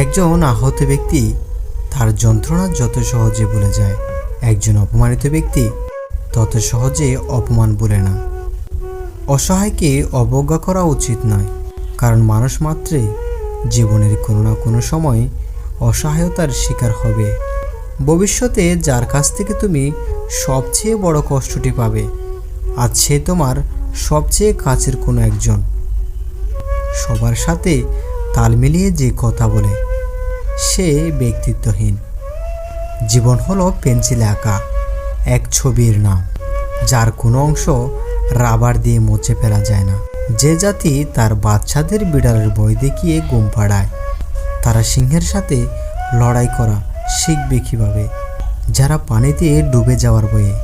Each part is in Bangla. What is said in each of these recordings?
একজন আহত ব্যক্তি তার যন্ত্রণা যত সহজে ভুলে যায়। একজন অপমানিত ব্যক্তি তত সহজে অপমান ভুলে না। অসহায়কে অবজ্ঞা করা উচিত নয়, কারণ মানুষ মাত্রে জীবনের কোনো না কোনো সময় অসহায়তার শিকার হবে। ভবিষ্যতে যার কাছ থেকে তুমি সবচেয়ে বড় কষ্টটি পাবে, আজ সে তোমার সবচেয়ে কাছের কোনো একজন। সবার সাথে তাল মিলিয়ে যে কথা বলে, সে ব্যক্তিত্বহীন। জীবন হলো পেন্সিলে আঁকা, এক ছবির নাম, যার কোনো অংশ রাবার দিয়ে মুছে ফেলা যায় না। যে জাতি তার বাচ্চাদের বিড়ালের বই দেখিয়ে ঘুম পাড়ায়, তারা সিংহের সাথে লড়াই করা শিখবে কীভাবে? যারা পানিতে ডুবে যাওয়ার বয়ে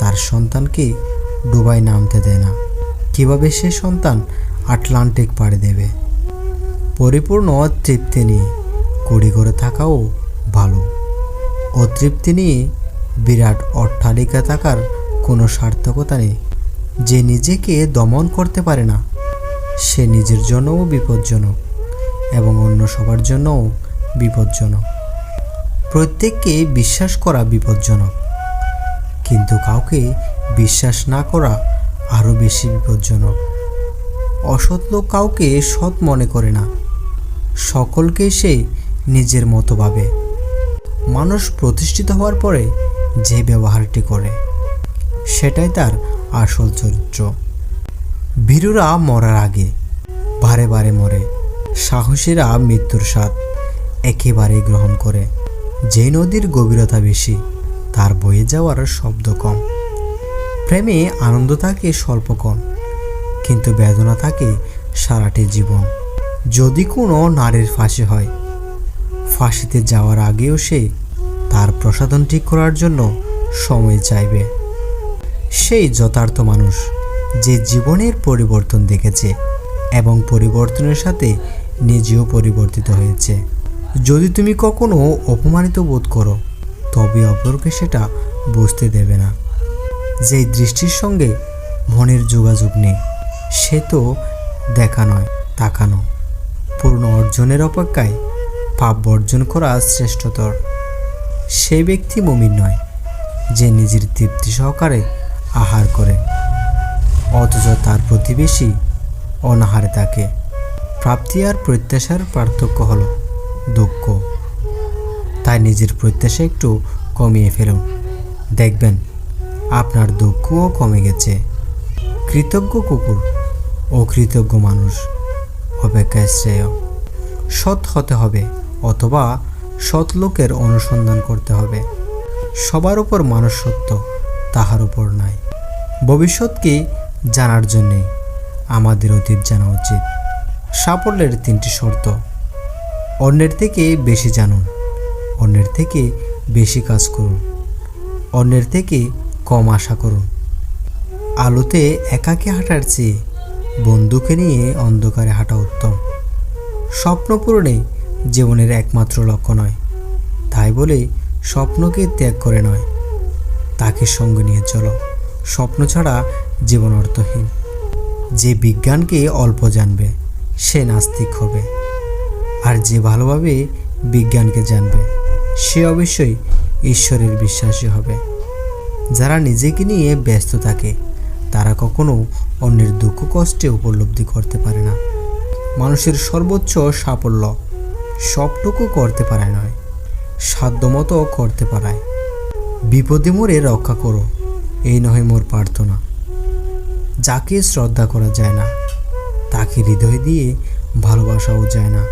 তার সন্তানকে ডুবায় নামতে দেয় না, কীভাবে সে সন্তান আটলান্টিক পাড়ি দেবে? পরিপূর্ণ তৃপ্তি নিয়ে কুড়ি করে থাকাও ভালো। অতৃপ্তি নিয়ে বিরাট অট্টালিকা থাকার কোনো সার্থকতা নেই। যে নিজেকে দমন করতে পারে না, সে নিজের জন্যও বিপজ্জনক এবং অন্য সবার জন্যও বিপজ্জনক। প্রত্যেককে বিশ্বাস করা বিপজ্জনক, কিন্তু কাউকে বিশ্বাস না করা আরও বেশি বিপজ্জনক। অসৎ লোক কাউকে সৎ মনে করে না। সকলকে সে নিজের মতো ভাবে। মানুষ প্রতিষ্ঠিত হওয়ার পরে যে ব্যবহারটি করে, সেটাই তার আসল চরিত্র। ভীরুরা মরার আগে বারে বারে মরে, সাহসীরা মৃত্যুর স্বাদ একেবারেই গ্রহণ করে। যে নদীর গভীরতা বেশি, তার বয়ে যাওয়ার শব্দ কম। প্রেমে আনন্দ থাকে স্বল্পক্ষণ কিন্তু বেদনা থাকে সারাটি জীবন। যদি কোনো নারীর ফাঁসি হয়, ফাঁসিতে যাওয়ার আগেও সে তার প্রসাধন ঠিক করার জন্য সময় চাইবে। সেই যথার্থ মানুষ যে জীবনের পরিবর্তন দেখেছে এবং পরিবর্তনের সাথে নিজেও পরিবর্তিত হয়েছে। যদি তুমি কখনো অপমানিত বোধ করো, তবে অপরকে সেটা বুঝতে দেবে না। যেই দৃষ্টির সঙ্গে মনের যোগাযোগ নেই, সে তো দেখা নয়, তাকানো। পূর্ণ অর্জনের অপেক্ষায় পাপ বর্জন করা শ্রেষ্ঠতর। সেই ব্যক্তি মমিন নয়, যে নিজের তৃপ্তি সহকারে আহার করে। অথচ তার প্রতিবেশী অনাহারে থাকে। প্রাপ্তি আর প্রত্যাশার পার্থক্য হল দুঃখ। তাই নিজের প্রত্যাশা একটু কমিয়ে ফেলুন। দেখবেন, আপনার দুঃখও কমে গেছে। কৃতজ্ঞ কুকুর ও কৃতজ্ঞ মানুষ। অপেক্ষায় শ্রেয়। সৎ হতে হবে অথবা সৎ লোকের অনুসন্ধান করতে হবে। সবার উপর মানুষ সত্য, তাহার উপর নয় ভবিষ্যৎকে জানার জন্যে আমাদের অতীত জানা উচিত। সাফল্যের তিনটি শর্ত। অন্যের থেকে বেশি জানুন। অন্যের থেকে বেশি কাজ করুন। অন্যের থেকে কম আশা করুন। আলোতে একাকে হাঁটার চেয়ে বন্ধুকে নিয়ে অন্ধকারে হাঁটা উত্তম। স্বপ্ন পূরণে জীবনের একমাত্র লক্ষ্য নয়। তাই বলে স্বপ্নকে ত্যাগ করে নয়। তাকে সঙ্গে নিয়ে চলো। স্বপ্ন ছাড়া জীবন অর্থহীন। যে বিজ্ঞানকে অল্প জানবে, সে নাস্তিক হবে। আর যে ভালোভাবে বিজ্ঞানকে জানবে, সে অবশ্যই ঈশ্বরের বিশ্বাসী হবে। যারা নিজেকে নিয়ে ব্যস্ত থাকে কখনো অন্যের দুঃখ, কষ্টে উপলব্ধি করতে পারে না। মানুষের সর্বোচ্চ সাফল্য সবটুকু করতে পারে নয়, সাধ্যমতো করতে পারায়। বিপদে মোরে রক্ষা করো, এই নহে মোর প্রার্থনা। যাকে শ্রদ্ধা করা যায় না, তাকে হৃদয় দিয়ে ভালোবাসাও যায় না।